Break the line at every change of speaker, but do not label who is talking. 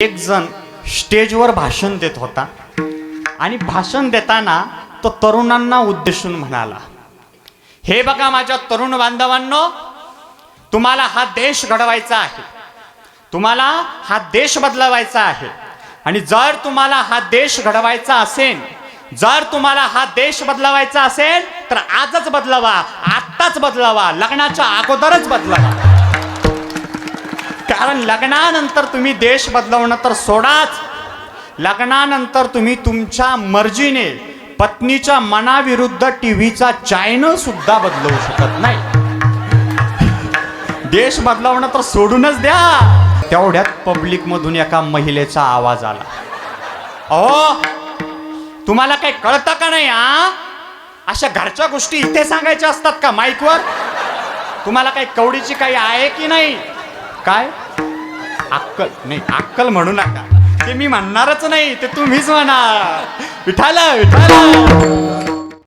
एक जण स्टेजवर भाषण देत होता. आणि भाषण देताना तो तरुणांना उद्देशून म्हणाला हे बघा माझ्या तरुण बांधवांनो तुम्हाला हा देश घडवायचा आहे. तुम्हाला हा देश बदलवायचा आहे. आणि जर तुम्हाला हा देश घडवायचा असेल जर तुम्हाला हा देश बदलवायचा असेल तर आजच बदलवा आत्ताच बदलवा लग्नाच्या अगोदरच बदलवा. कारण लग्नानंतर तुम्ही देश बदलवणं तर सोडाच. लग्नानंतर तुम्ही तुमच्या मर्जीने पत्नीच्या मनाविरुद्ध टीव्हीचा चॅनल सुद्धा बदलवू शकत नाही. देश बदलवणं तर सोडूनच द्या. तेवढ्यात पब्लिक मधून एका महिलेचा आवाज आला. अहो तुम्हाला काही कळतं का नाही आ अशा घरच्या गोष्टी इथे सांगायच्या असतात का माईकवर? तुम्हाला काही कवडीची काही आहे की नाही? काय? अक्कल नाही अक्कल म्हणू नका. ते मी म्हणणारच नाही ते तुम्हीच म्हणा. विठाला विठाला.